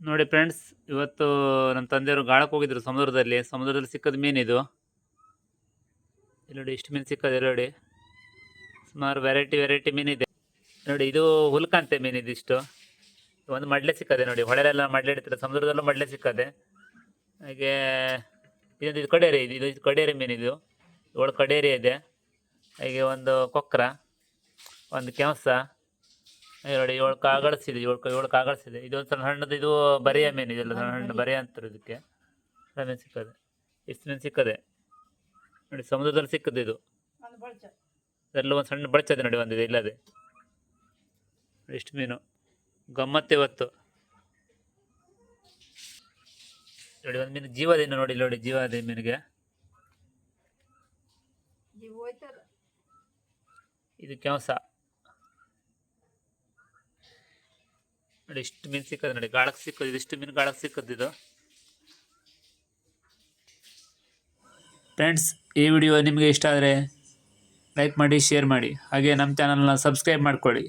ನೋಡಿ ಫ್ರೆಂಡ್ಸ್ ಇವತ್ತು ನಮ್ಮ ತಂದೆಯವರು ಗಾಳಕ್ಕೆ ಹೋಗಿದ್ರು ಸಮುದ್ರದಲ್ಲಿ. ಸಮುದ್ರದಲ್ಲಿ ಸಿಕ್ಕದ ಮೀನಿದು ಇಲ್ಲಿ ನೋಡಿ ಇಷ್ಟು ಮೀನು ಸಿಕ್ಕದೆ ನೋಡಿ ಸುಮಾರು ವೆರೈಟಿ ವೆರೈಟಿ ಮೀನಿದೆ ನೋಡಿ, ಇದು ಹುಲ್ಕಂತೆ ಮೀನು ಇದಿಷ್ಟು ಒಂದು ಮಡ್ಲೆ ಸಿಕ್ಕದೆ ನೋಡಿ. ಹೊಳೆಲೆಲ್ಲ ಮಡ್ಲೆ ಇಡ್ತಾರೆ. ಸಮುದ್ರದಲ್ಲೂ ಮಡ್ಲೆ ಸಿಕ್ಕದೆ. ಹಾಗೆ ಇದೊಂದು ಇದು ಕಡೇರಿ, ಇದು ಇದು ಕಡೇರಿ ಮೀನಿದು ಏಳು ಕಡೇರಿ ಇದೆ. ಹಾಗೆ ಒಂದು ಕೊಕ್ರ, ಒಂದು ಕೆಂಸ. ನೋಡಿ ಏಳು ಕಾಗಡಿಸಿದೆ ಏಳು ಏಳು ಕಾಗಡಿಸಿದೆ ಇದೊಂದು ಸಣ್ಣ ಹಣ್ಣದು ಇದು ಬರೆಯ ಮೀನು ಇದೆಲ್ಲ ಸಣ್ಣ ಹಣ್ಣು ಬರೆಯ ಅಂತಾರೆ ಇದಕ್ಕೆ. ಮೀನು ಸಿಕ್ಕದೆ. ಇಷ್ಟು ಮೀನು ಸಿಕ್ಕದೆ? ನೋಡಿ ಸಮುದ್ರದಲ್ಲಿ ಸಿಕ್ಕದೆ ಇದು. ಎಲ್ಲ ಒಂದು ಸಣ್ಣ ಬಳಚದೆ ನೋಡಿ ಒಂದಿದೆ ಇಲ್ಲದೆ. ಇಷ್ಟು ಮೀನು. ಗಮ್ಮತ್ತು ಇವತ್ತು. ನೋಡಿ ಒಂದು ಮೀನು ಜೀವದ ಇನ್ನು ನೋಡಿ ನೋಡಿ ಜೀವದ ಇದೆ ಮೀನಿಗೆ. ಇದು ಕೆಂಸ ನೋಡಿ ಇಷ್ಟು ಮೀನು ಸಿಕ್ಕದೆ ನೋಡಿ ಗಾಳಕ್ಕೆ ಸಿಕ್ಕದು ಇದಿಷ್ಟು ಮೀನು ಗಾಳಕ್ಕೆ ಸಿಕ್ಕದಿದು ಫ್ರೆಂಡ್ಸ್ ಈ ವಿಡಿಯೋ ನಿಮಗೆ ಇಷ್ಟ ಆದರೆ ಲೈಕ್ ಮಾಡಿ ಶೇರ್ ಮಾಡಿ. ಹಾಗೆ ನಮ್ಮ ಚಾನಲ್ನ ಸಬ್ಸ್ಕ್ರೈಬ್ ಮಾಡ್ಕೊಳ್ಳಿ.